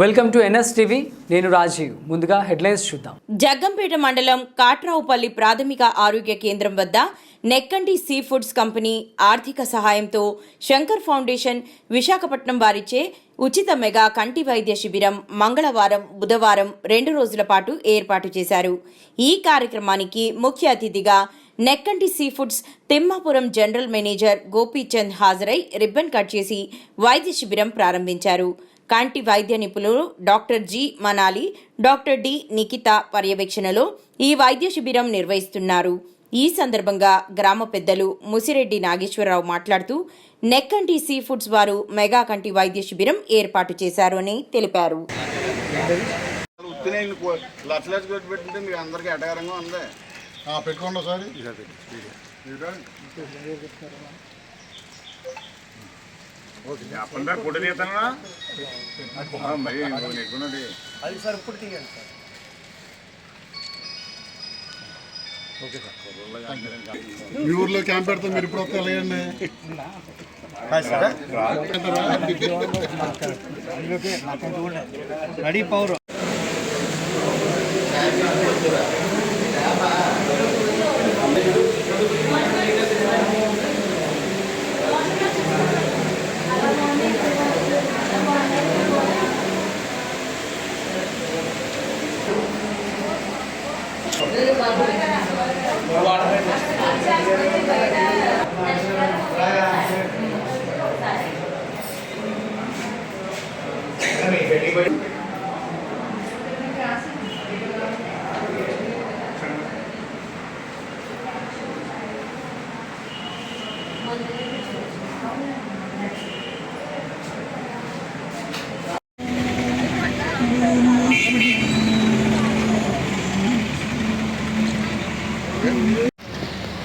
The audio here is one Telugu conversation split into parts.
వెల్కమ్ టు ఎన్ఎస్ టీవీ నేను రాజీవ్. ముందుగా హెడ్లైన్స్ చూద్దాం. జగ్గంపేట మండలం కాట్రావుపల్లి ప్రాథమిక ఆరోగ్య కేంద్రం వద్ద నెక్కంటి సీ ఫుడ్స్ కంపెనీ ఆర్థిక సహాయంతో శంకర్ ఫౌండేషన్ విశాఖపట్నం వారిచే ఉచిత మెగా కంటి వైద్య శిబిరం మంగళవారం బుధవారం రెండు రోజుల పాటు ఏర్పాటు చేశారు. ఈ కార్యక్రమానికి ముఖ్య అతిథిగా Nekkanti sea foods Thimmapuram general manager Gopichand హాజరై రిబ్బన్ కట్ చేసి వైద్య శిబిరం ప్రారంభించారు. కంటి వైద్య నిపుణులు doctor G Manali doctor D Nikhita పర్యవేక్షణలో ఈ వైద్య శిబిరం నిర్వహిస్తున్నారు. ఈ సందర్భంగా గ్రామ పెద్దలు ముసిరెడ్డి నాగేశ్వరరావు మాట్లాడుతూ నెక్కంటి సీ ఫుడ్స్ వారు మెగా కంటి వైద్య శిబిరం ఏర్పాటు చేశారు అని తెలిపారు. ఉత్తినే లక్ష లక్ష పెట్టి పెట్టింటే మీకు అందరికీ ఎటగారంగా ఉంది పెట్టుకోండి ఒకసారి చెప్పండి ఫోటో తీస్తానా మరి ఎక్కున్నది మీ ఊర్లో క్యాంప్ పెడితే మీరు ఇప్పుడు వస్తే వెళ్ళండి రెడీ పవర్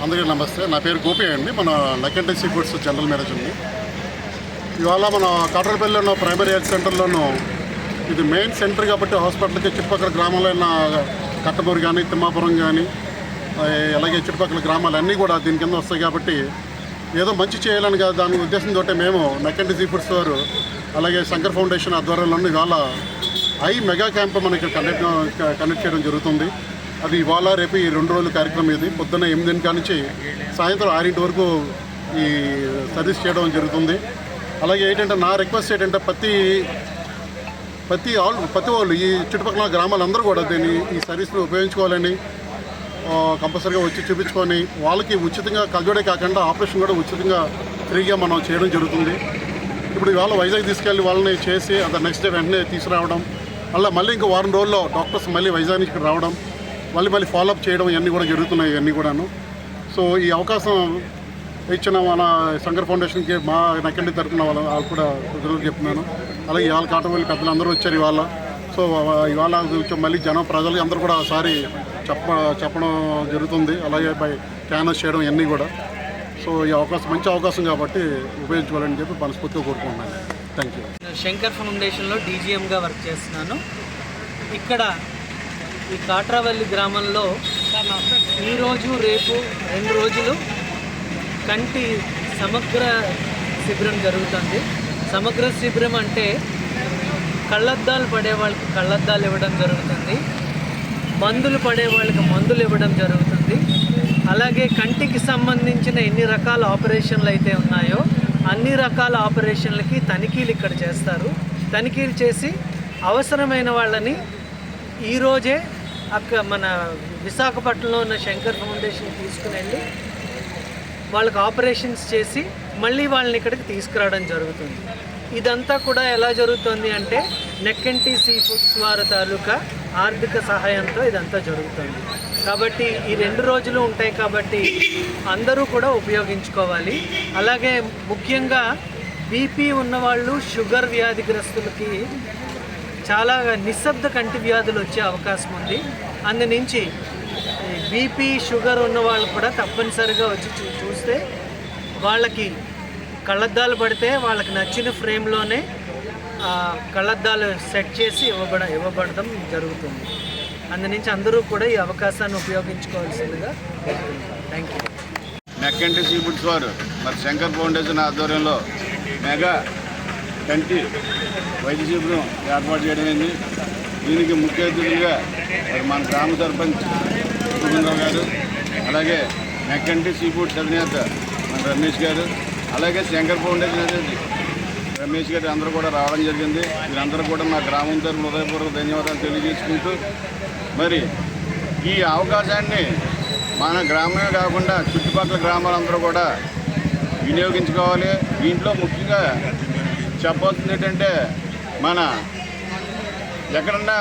అందరికీ నమస్తే. నా పేరు గోపి అండి. మన లకెంటి సీ ఫుడ్స్ జనరల్ మేనేజర్ని ఇవాళ మన కాటరపల్లిలో ఉన్న ప్రైమరీ హెల్త్ సెంటర్లోనూ ఇది మెయిన్ సెంటర్ కాబట్టి హాస్పిటల్కి చుట్టుపక్కల గ్రామాల్లో ఉన్న కట్టమూరు కానీ తిమ్మాపురం కానీ అలాగే చుట్టుపక్కల గ్రామాలు అన్నీ కూడా దీని కింద వస్తాయి కాబట్టి ఏదో మంచి చేయాలని కాదు. దాని ఉద్దేశంతో మేము నక్కంటి సీఫుడ్స్ వారు అలాగే శంకర్ ఫౌండేషన్ ఆధ్వర్యంలో ఇవాళ ఐ మెగా క్యాంప్ మనకి కండక్ట్ కండక్ట్ చేయడం జరుగుతుంది. అది ఇవాళ రేపు ఈ రెండు రోజుల కార్యక్రమం ఇది. పొద్దున్న ఎనిమిది నుంచి సాయంత్రం ఆరింటి వరకు ఈ సర్వీస్ చేయడం జరుగుతుంది. అలాగే ఏంటంటే నా రిక్వెస్ట్ ఏంటంటే ప్రతి ప్రతి ఆల్ ప్రతి వాళ్ళు ఈ చుట్టుపక్కల గ్రామాలందరూ కూడా దీన్ని ఈ సర్వీస్ని ఉపయోగించుకోవాలని కంపల్సరీగా వచ్చి చూపించుకొని వాళ్ళకి ఉచితంగా కలజోడే కాకుండా ఆపరేషన్ కూడా ఉచితంగా ఫ్రీగా మనం చేయడం జరుగుతుంది. ఇప్పుడు ఇవాళ వైజాగ్ తీసుకెళ్ళి వాళ్ళని చేసి అది నెక్స్ట్ డే వెంటనే తీసుకురావడం అలా మళ్ళీ ఇంకా వారం రోజుల్లో డాక్టర్స్ మళ్ళీ వైజాగ్ నుంచి ఇక్కడ రావడం మళ్ళీ మళ్ళీ ఫాలోఅప్ చేయడం ఇవన్నీ కూడా జరుగుతున్నాయి ఇవన్నీ కూడాను. సో ఈ అవకాశం ఇచ్చిన మన శంకర్ ఫౌండేషన్కి మా నక్కండి తరపున వాళ్ళ వాళ్ళు కూడా కృతజ్ఞతలు చెప్తున్నాను. అలాగే ఇవాళ కాటవల్లి పెద్దలు అందరూ వచ్చారు ఇవాళ. సో ఇవాళ కొంచెం మళ్ళీ జనం ప్రజలకి అందరూ కూడా ఒకసారి చెప్ప చెప్పడం జరుగుతుంది. అలాగే బై క్యానస్ చేయడం ఇవన్నీ కూడా. సో ఈ అవకాశం మంచి అవకాశం కాబట్టి ఉపయోగించుకోవాలని చెప్పి మనస్ఫూర్తిగా కోరుకుంటున్నాను. థ్యాంక్ యూ శంకర్ ఫౌండేషన్లో డీజీఎంగా వర్క్ చేస్తున్నాను. ఇక్కడ ఈ కాట్రావల్లి గ్రామంలో ఈరోజు రేపు రెండు రోజులు కంటి సమగ్ర శిబిరం జరుగుతుంది. సమగ్ర శిబిరం అంటే కళ్ళద్దాలు పడే వాళ్ళకి కళ్ళద్దాలు ఇవ్వడం జరుగుతుంది. మందులు పడే వాళ్ళకి మందులు ఇవ్వడం జరుగుతుంది. అలాగే కంటికి సంబంధించిన ఎన్ని రకాల ఆపరేషన్లు అయితే ఉన్నాయో అన్ని రకాల ఆపరేషన్లకి తనిఖీలు ఇక్కడ చేస్తారు. తనిఖీలు చేసి అవసరమైన వాళ్ళని ఈరోజే అక్క మన విశాఖపట్నంలో ఉన్న శంకర్ ఫౌండేషన్ తీసుకుని వెళ్ళి వాళ్ళకి ఆపరేషన్స్ చేసి మళ్ళీ వాళ్ళని ఇక్కడికి తీసుకురావడం జరుగుతుంది. ఇదంతా కూడా ఎలా జరుగుతుంది అంటే నెక్కంటి సీ ఫుడ్స్ వారి తాలూకా ఆర్థిక సహాయంతో ఇదంతా జరుగుతుంది. కాబట్టి ఈ రెండు రోజులు ఉంటాయి కాబట్టి అందరూ కూడా ఉపయోగించుకోవాలి. అలాగే ముఖ్యంగా బీపీ ఉన్నవాళ్ళు షుగర్ వ్యాధిగ్రస్తులకి చాలా నిశ్శబ్ద కంటి వ్యాధులు వచ్చే అవకాశం ఉంది. అందు నుంచి బీపీ షుగర్ ఉన్న వాళ్ళు కూడా తప్పనిసరిగా వచ్చి చూ- చూస్తే వాళ్ళకి కళ్ళద్దాలు పడితే వాళ్ళకి నచ్చిన ఫ్రేమ్లోనే కళ్ళద్దాలు సెట్ చేసి ఇవ్వబడ ఇవ్వబడడం జరుగుతుంది. అందు నుంచి అందరూ కూడా ఈ అవకాశాన్ని ఉపయోగించుకోవాల్సిందిగా thank you Mekkanti sea foods వారు మరి శంకర్ ఫౌండేషన్ ఆధ్వర్యంలో మెగా కంటి వైద్య శిబిరం ఏర్పాటు చేయడమైంది దీనికి ముఖ్య అతిథులుగా మరి మన గ్రామ సర్పంచ్ గారు అలాగే మెక్కంటి సీ ఫుడ్స్ అధినేత మన రమేష్ గారు అలాగే శంకర్ ఫౌండేషన్ అధినేత రమేష్ గారు అందరూ కూడా రావడం జరిగింది. వీరందరూ కూడా మా గ్రామం తరఫున హృదయపూర్వక ధన్యవాదాలు తెలియజేసుకుంటూ మరి ఈ అవకాశాన్ని మన గ్రామమే కాకుండా చుట్టుపక్కల గ్రామాలందరూ కూడా వినియోగించుకోవాలి. దీంట్లో ముఖ్యంగా చెప్పాల్సింది ఏంటంటే మన ఎక్కడన్నా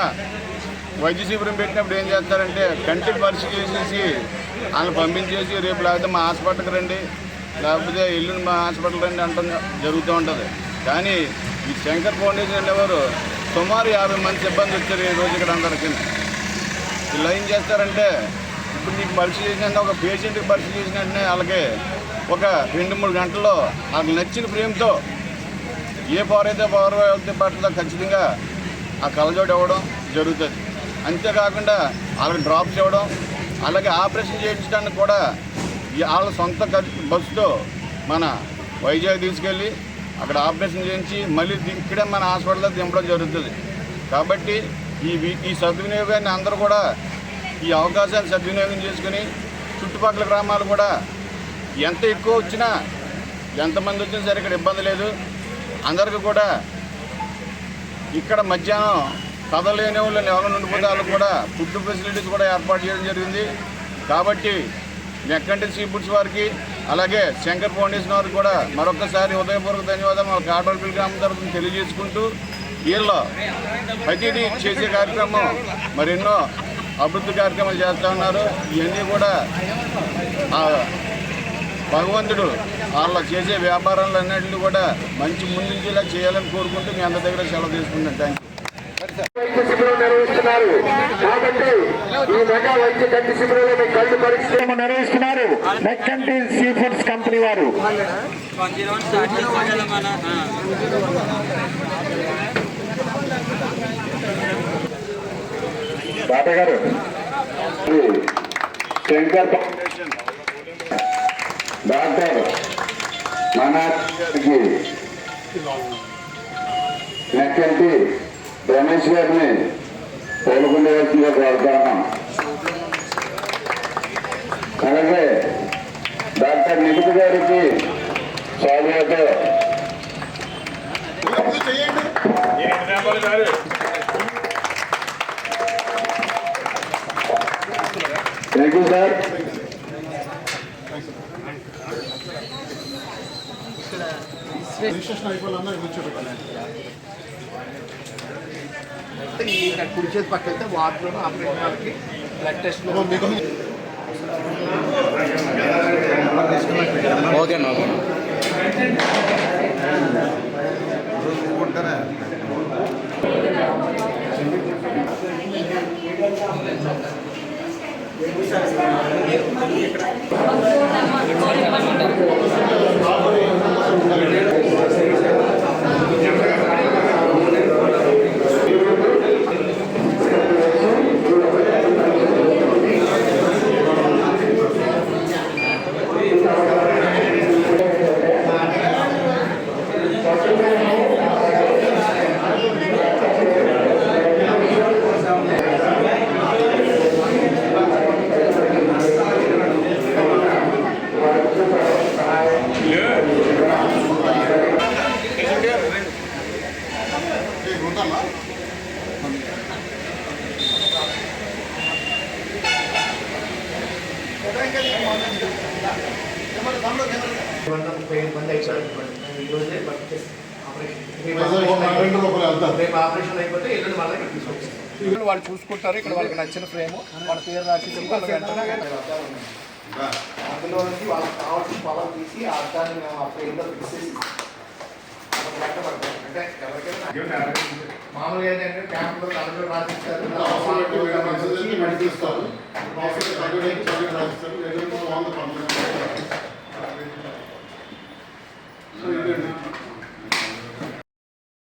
వైద్య శిబిరం పెట్టినప్పుడు ఏం చేస్తారంటే కంటి పరీక్ష చేసేసి వాళ్ళని పంపించేసి రేపు లేకపోతే మా హాస్పిటల్కి రండి. లేకపోతే ఎల్లుండి మా హాస్పిటల్ రండి అంటాం జరుగుతూ ఉంటుంది. కానీ ఈ శంకర్ ఫౌండేషన్ వెళ్ళేవారు సుమారు యాభై మంది సిబ్బంది వచ్చారు ఈ రోజు ఇక్కడ అందరికీ. ఇలా ఏం చేస్తారంటే ఇప్పుడు నీకు పరీక్ష చేసిన ఒక పేషెంట్కి పరీక్ష చేసిన వెంటనే వాళ్ళకి ఒక రెండు మూడు గంటల్లో వాళ్ళకి నచ్చిన ఫ్రేమ్తో ఏ పవర్ అయితే పవర్ అయితే పట్ల ఖచ్చితంగా ఆ కలజోడు ఇవ్వడం జరుగుతుంది. అంతేకాకుండా వాళ్ళకి డ్రాప్స్ ఇవ్వడం అలాగే ఆపరేషన్ చేయించడానికి కూడా ఈ వాళ్ళ సొంత బస్సుతో మన వైజాగ్ తీసుకెళ్ళి అక్కడ ఆపరేషన్ చేయించి మళ్ళీ ది- ఇక్కడే మన హాస్పిటల్లో దింపడం జరుగుతుంది. కాబట్టి ఈ ఈ సద్వినియోగాన్ని అందరూ కూడా ఈ అవకాశాన్ని సద్వినియోగం చేసుకుని చుట్టుపక్కల గ్రామాలు కూడా ఎంత ఎక్కువ వచ్చినా ఎంతమంది వచ్చినా సరే ఇక్కడ ఇబ్బంది లేదు. అందరికీ కూడా ఇక్కడ మధ్యాహ్నం కదలేని వాళ్ళని ఎవరైనా ఉండిపోతే వాళ్ళకి కూడా ఫుడ్ ఫెసిలిటీస్ కూడా ఏర్పాటు చేయడం జరిగింది. కాబట్టి మెక్కంటి సీ ఫుడ్స్ వారికి అలాగే శంకర్ ఫౌండేషన్ వారికి కూడా మరొకసారి ఉదయపూర్వక ధన్యవాదాలు. మా కాటోల్పల్లి గ్రామం తరఫున తెలియజేసుకుంటూ వీళ్ళు ప్రతిదీ చేసే కార్యక్రమం మరెన్నో అభివృద్ధి కార్యక్రమాలు చేస్తూ ఉన్నారు. ఇవన్నీ కూడా భగవంతుడు వాళ్ళ చేసే వ్యాపారాలు అన్నింటినీ కూడా మంచి ముందుంచేలా చేయాలని కోరుకుంటూ మీ అందరి దగ్గర సెలవు తీసుకుంటాను థ్యాంక్ యూ వైద్య శిబిరం నిర్వహిస్తున్నారు. కాబట్టి ఈ మెగా వైద్య కంటి శిబిరంలో మీ కళ్ళు పరీక్ష నిర్వహిస్తున్నారు. మెక్కంటి సీ ఫుడ్స్ కంపెనీ వారు. తాత గారు శంకర్ డాక్టర్ మనాకి మెక్కంటి రమేష్ గారిని కోలుకుండవలసిందిగా కోరుతున్నాం అలాగే డాక్టర్ నిపుణ గారికి స్వాగతం థ్యాంక్ యూ సార్ రిజిస్ట్రేషన్ అయిపోవాలన్నా కూర్చోబెట్టాలి ఈ కుడి చేతి పక్క వెళ్తే వాటిలో ఆపరేషన్ వాళ్ళకి బ్లడ్ టెస్ట్ ఓకే ఓకే ముప్పై ఐదు మంది అయిపోయారు ఈ రోజే వర్క్ చేసి వైజాగ్ ఒక రెండు రూపాయలు వెళ్తారు రేపు ఆపరేషన్ అయిపోతే ఎల్లుండి మళ్ళీ ఇక్కడ తీసుకొచ్చేస్తాం ఇక్కడ వాళ్ళు చూసుకుంటారు ఇక్కడ వాళ్ళకి నచ్చిన ఫ్రేమ్ వాళ్ళ పేరు రాసి అందులో నుంచి వాళ్ళకి కావాల్సిన పొలం తీసి ఆ అర్థాన్ని మేము ఆ ఫ్రేమ్లో ఫిక్స్ చేసి ఇస్తాం. అంటే ఎవరికైనా మామూలుగా ఏంటంటే క్యాంపులో అందరూ రాసిస్తారు. రాసిస్తారు